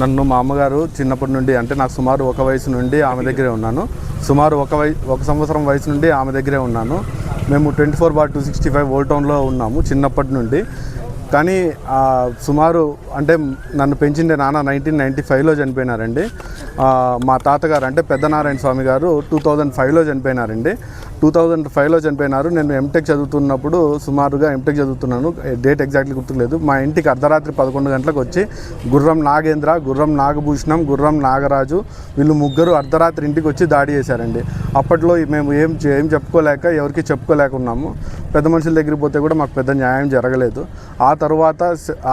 నన్ను మా అమ్మగారు చిన్నప్పటి నుండి అంటే నాకు సుమారు ఒక వయసు నుండి ఆమె దగ్గరే ఉన్నాను. సుమారు ఒక వయ ఒక సంవత్సరం వయసు నుండి ఆమె దగ్గరే ఉన్నాను. మేము twenty four bar two sixty five old టౌన్లో ఉన్నాము చిన్నప్పటి నుండి. కానీ సుమారు అంటే నన్ను పెంచిండే నాన్న నైన్టీన్ నైంటీ ఫైవ్లో చనిపోయినారండి. మా తాతగారు అంటే పెద్దనారాయణ స్వామి గారు టూ థౌజండ్ ఫైవ్లో చనిపోయినారండి. టూ థౌజండ్ ఫైవ్లో చనిపోయినారు. నేను ఎంటెక్ చదువుతున్నప్పుడు సుమారుగా ఎంటెక్ చదువుతున్నాను. డేట్ ఎగ్జాక్ట్లీ గుర్తులేదు. మా ఇంటికి అర్ధరాత్రి పదకొండు గంటలకు వచ్చి గుర్రం నాగేంద్ర గుర్రం నాగభూషణం గుర్రం నాగరాజు వీళ్ళు ముగ్గురు అర్ధరాత్రి ఇంటికి వచ్చి దాడి చేశారండి. అప్పట్లో మేము ఏం ఏం చెప్పుకోలేక ఎవరికి చెప్పుకోలేక ఉన్నాము. పెద్ద మనుషుల దగ్గరికి పోతే కూడా మాకు పెద్ద న్యాయం జరగలేదు. ఆ తర్వాత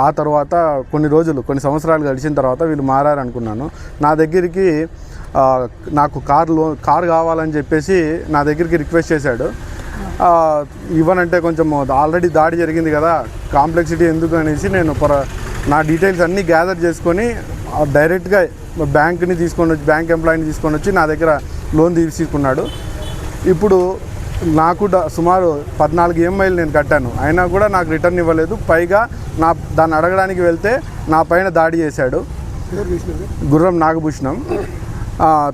ఆ తర్వాత కొన్ని రోజులు కొన్ని సంవత్సరాలు గడిచిన తర్వాత వీళ్ళు మారారనుకున్నాను. నా దగ్గరికి నాకు కార్లో కార్ కావాలని చెప్పేసి నా దగ్గరికి రిక్వెస్ట్ చేశాడు. ఇవ్వనంటే కొంచెం ఆల్రెడీ దాడి జరిగింది కదా కాంప్లెక్సిటీ ఎందుకు అనేసి నేను పొర నా డీటెయిల్స్ అన్నీ గ్యాదర్ చేసుకొని డైరెక్ట్గా బ్యాంక్ని తీసుకొని వచ్చి బ్యాంక్ ఎంప్లాయీని తీసుకొని వచ్చి నా దగ్గర లోన్ తీసుకున్నాడు ఇప్పుడు నాకు సుమారు పద్నాలుగు ఈఎంఐలు నేను కట్టాను. అయినా కూడా నాకు రిటర్న్ ఇవ్వలేదు. పైగా నా దాన్ని అడగడానికి వెళ్తే నా పైన దాడి చేశాడు. గుర్రం నాగభూషణం.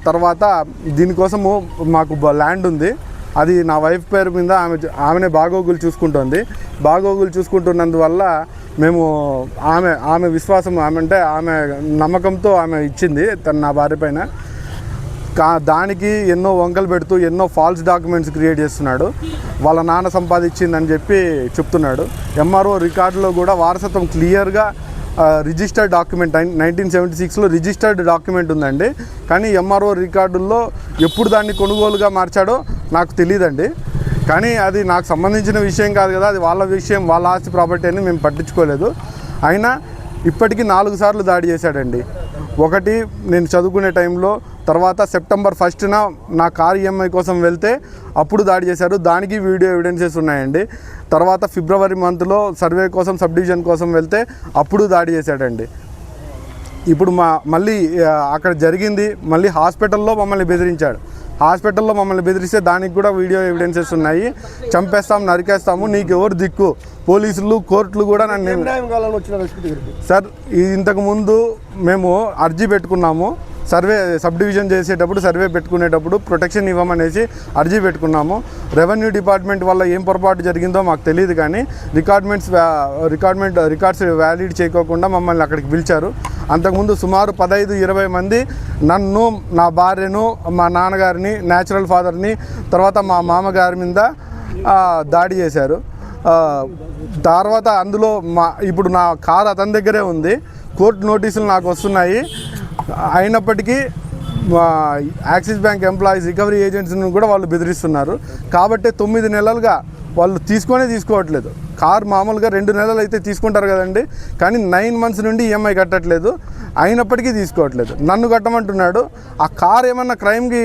తర్వాత దీనికోసము మాకు బ- ల్యాండ్ ఉంది. అది నా వైఫ్ పేరు మీద ఆమె ఆమెనే బాగోగులు చూసుకుంటుంది. బాగోగులు చూసుకుంటున్నందువల్ల మేము ఆమె ఆమె విశ్వాసం ఆమె అంటే ఆమె నమ్మకంతో ఆమె ఇచ్చింది తన నా భార్య పైన. కా దానికి ఎన్నో వంకలు పెడుతూ ఎన్నో ఫాల్స్ డాక్యుమెంట్స్ క్రియేట్ చేస్తున్నాడు. వాళ్ళ నాన్న సంపాదించిందని చెప్పి చెప్తున్నాడు. ఎంఆర్ఓ రికార్డులో కూడా వారసత్వం క్లియర్గా రిజిస్టర్డ్ డాక్యుమెంట్ నైన్టీన్ సెవెంటీ సిక్స్లో రిజిస్టర్డ్ డాక్యుమెంట్ ఉందండి. కానీ ఎంఆర్ఓ రికార్డుల్లో ఎప్పుడు దాన్ని కొనుగోలుగా మార్చాడో నాకు తెలియదండి కానీ అది నాకు సంబంధించిన విషయం కాదు కదా అది వాళ్ళ విషయం వాళ్ళ ఆస్తి ప్రాపర్టీ అని మేము పట్టించుకోలేదు. అయినా ఇప్పటికీ నాలుగు సార్లు దాడి చేశాడండి. ఒకటి నేను చదువుకునే టైంలో తర్వాత సెప్టెంబర్ ఫస్ట్న నా కార్ ఈఎంఐ కోసం వెళ్తే అప్పుడు దాడి చేశారు. దానికి వీడియో ఎవిడెన్సెస్ ఉన్నాయండి. తర్వాత ఫిబ్రవరి మంత్లో సర్వే కోసం సబ్ డివిజన్ కోసం వెళ్తే అప్పుడు దాడి చేశాడండి. ఇప్పుడు మా మళ్ళీ అక్కడ జరిగింది. మళ్ళీ హాస్పిటల్లో మమ్మల్ని బెదిరించాడు. హాస్పిటల్లో మమ్మల్ని బెదిరిస్తే దానికి కూడా వీడియో ఎవిడెన్సెస్ ఉన్నాయి. చంపేస్తాం నరికేస్తాము. నీకు ఎవరు దిక్కు? పోలీసులు కోర్టులు కూడా నన్ను సార్ ఈ ఇంతకు ముందు మేము అర్జీ పెట్టుకున్నాము. సర్వే సబ్ డివిజన్ చేసేటప్పుడు సర్వే పెట్టుకునేటప్పుడు ప్రొటెక్షన్ ఇవ్వమనేసి అర్జీ పెట్టుకున్నాము. రెవెన్యూ డిపార్ట్మెంట్ వల్ల ఏం పొరపాటు జరిగిందో మాకు తెలియదు కానీ రికార్డ్మెంట్స్ రికార్డ్మెంట్ రికార్డ్స్ వ్యాలిడ్ చేయకోకుండా మమ్మల్ని అక్కడికి పిలిచారు. అంతకుముందు సుమారు పదహైదు ఇరవై మంది నన్ను నా భార్యను మా నాన్నగారిని న్యాచురల్ ఫాదర్ని తర్వాత మా మామగారి మీద దాడి చేశారు. తర్వాత అందులో మా ఇప్పుడు నా కారు అతని దగ్గరే ఉంది. కోర్టు నోటీసులు నాకు వస్తున్నాయి. అయినప్పటికీ యాక్సిస్ బ్యాంక్ ఎంప్లాయీస్ రికవరీ ఏజెంట్స్ని కూడా వాళ్ళు బెదిరిస్తున్నారు. కాబట్టి తొమ్మిది నెలలుగా వాళ్ళు తీసుకొనే తీసుకోవట్లేదు. కార్ మామూలుగా రెండు నెలలు అయితే తీసుకుంటారు కదండి. కానీ నైన్ మంత్స్ నుండి ఈఎంఐ కట్టట్లేదు. అయినప్పటికీ తీసుకోవట్లేదు. నన్ను కట్టమంటున్నాడు. ఆ కార్ ఏమన్నా క్రైమ్కి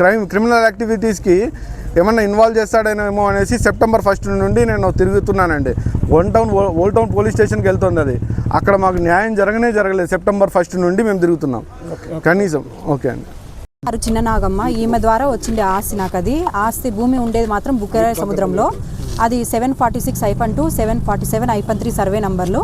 క్రైమ్ క్రిమినల్ యాక్టివిటీస్కి ఏమన్నా ఇన్వాల్వ్ చేస్తాడేమో అనేసి సెప్టెంబర్ ఫస్ట్ నుండి నేను తిరుగుతున్నానండి. One town old town police స్టేషన్కి వెళ్తుంది అది. అక్కడ మాకు న్యాయం జరగనే జరగలేదు. సెప్టెంబర్ ఫస్ట్ నుండి మేము తిరుగుతున్నాం. కనీసం. ఓకే అండి. వారు చిన్న నాగమ్మ ఈమె ద్వారా వచ్చిండే ఆస్తి నాకు అది. ఆస్తి భూమి ఉండేది మాత్రం బుక్కరాయ సముద్రంలో. అది seven forty six hyphen two seven forty seven hyphen three survey నంబర్లు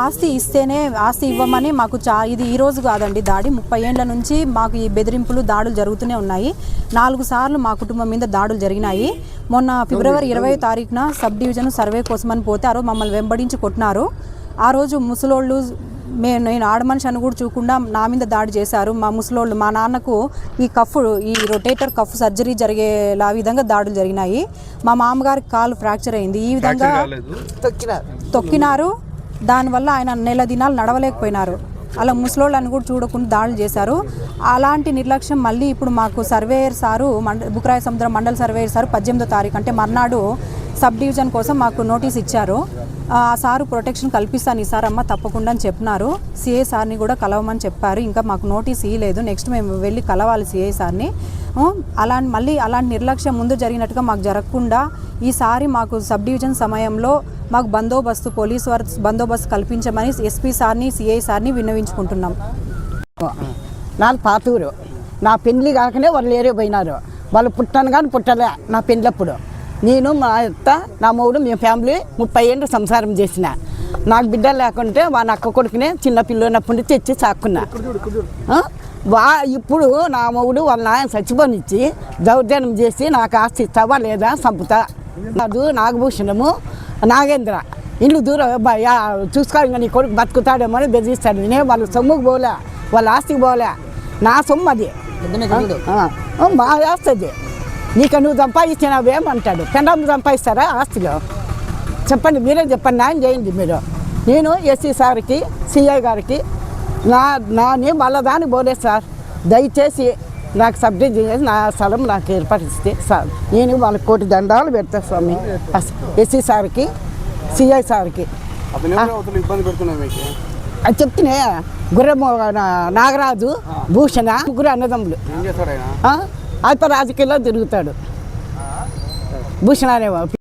ఆస్తి ఇస్తేనే ఆస్తి ఇవ్వమని మాకు చా ఇది ఈ రోజు కాదండి దాడి. ముప్పై ఏండ్ల నుంచి మాకు ఈ బెదిరింపులు దాడులు జరుగుతూనే ఉన్నాయి. నాలుగు సార్లు మా కుటుంబం మీద దాడులు జరిగినాయి. మొన్న ఫిబ్రవరి ఇరవై తారీఖున సబ్ డివిజన్ సర్వే కోసమని పోతే ఆ రోజు మమ్మల్ని వెంబడించి కొట్టినారు. ఆ రోజు ముసలోళ్ళు మే నేను ఆడమనిషి అని కూడా చూకుండా నా మీద దాడి చేశారు. మా ముసలోళ్ళు మా నాన్నకు ఈ కఫ్ ఈ రొటేటర్ కఫ్ సర్జరీ జరిగేలా విధంగా దాడులు జరిగినాయి. మా మామగారికి కాలు ఫ్రాక్చర్ అయింది. ఈ విధంగా తొక్కిన తొక్కినారు. దానివల్ల ఆయన నెల దినాలు నడవలేకపోయినారు. అలా ముసలోళ్ళని కూడా చూడకుండా దాడులు చేశారు. అలాంటి నిర్లక్ష్యం మళ్ళీ ఇప్పుడు మాకు సర్వేయర్ సారు మండ బుక్రాయ సముద్రం మండల సర్వేయర్ సారు పద్దెనిమిదో తారీఖు అంటే మర్నాడు సబ్ డివిజన్ కోసం మాకు నోటీస్ ఇచ్చారు. ఆ సారు ప్రొటెక్షన్ కల్పిస్తాను ఈసారి అమ్మ తప్పకుండా అని చెప్పినారు. సిఐ సార్ని కూడా కలవమని చెప్పారు. ఇంకా మాకు నోటీస్ ఇవ్వలేదు నెక్స్ట్ మేము వెళ్ళి కలవాలి సిఐ సార్ని. అలాంటి అలా మళ్ళీ అలాంటి నిర్లక్ష్యం ముందు జరిగినట్టుగా మాకు జరగకుండా ఈసారి మాకు సబ్ డివిజన్ సమయంలో మాకు బందోబస్తు పోలీస్ వారి బందోబస్తు కల్పించమని ఎస్పీ సార్ని సిఐ సార్ని విన్నవించుకుంటున్నాం. నాది పాతూరు. నా పెళ్ళి కాకనే వాళ్ళు ఏరే పోయినారు. వాళ్ళు పుట్టాను కానీ పుట్టలే నా పెళ్ళప్పుడు నేను మా అత్త నా మూడు మేము ఫ్యామిలీ ముప్పై ఏళ్ళు సంసారం చేసిన. నాకు బిడ్డ లేకుంటే వాళ్ళ అక్క కొడుకునే చిన్న పిల్లనప్పటి నుంచి తెచ్చి సాక్కున్నా? వా ఇప్పుడు నా మొగుడు వాళ్ళ నాయన చచ్చిపోనిచ్చి దౌర్జన్యం చేసి నాకు ఆస్తి ఇస్తావా లేదా సంపుతా నాదు నాగభూషణము నాగేంద్ర. ఇల్లు దూరం అబ్బాయి చూసుకో ఇంకా నీ కొడుకు బతుకుతాడేమో అని బెదిరిస్తాడు. నేను వాళ్ళ సొమ్ముకు పోలే వాళ్ళ ఆస్తికి పోలే. నా సొమ్ము అది. మా ఆస్తి అది. నీకు నువ్వు సంపాదించినావేమంటాడు పెండం సంపాదిస్తారా? ఆస్తిలో. చెప్పండి మీరే చెప్పండి న్యాయం చేయండి మీరు. నేను ఎస్సీ సార్కి సిఐ గారికి నా నాని వాళ్ళ దాన్ని పోలేదు సార్. దయచేసి నాకు సబ్జెక్ట్ చేసి నా స్థలం నాకు ఏర్పరిస్తే సార్. నేను వాళ్ళ కోటి దండాలు పెడతా స్వామి. ఎస్సీ సార్కి సిఐ సార్కి. అది చెప్తేనే గుర్రము నా- నాగరాజు భూషణ ముగ్గురు అన్నదమ్ములు. అల్ప రాజకీయాల్లో తిరుగుతాడు. భూషణ అనేవాడు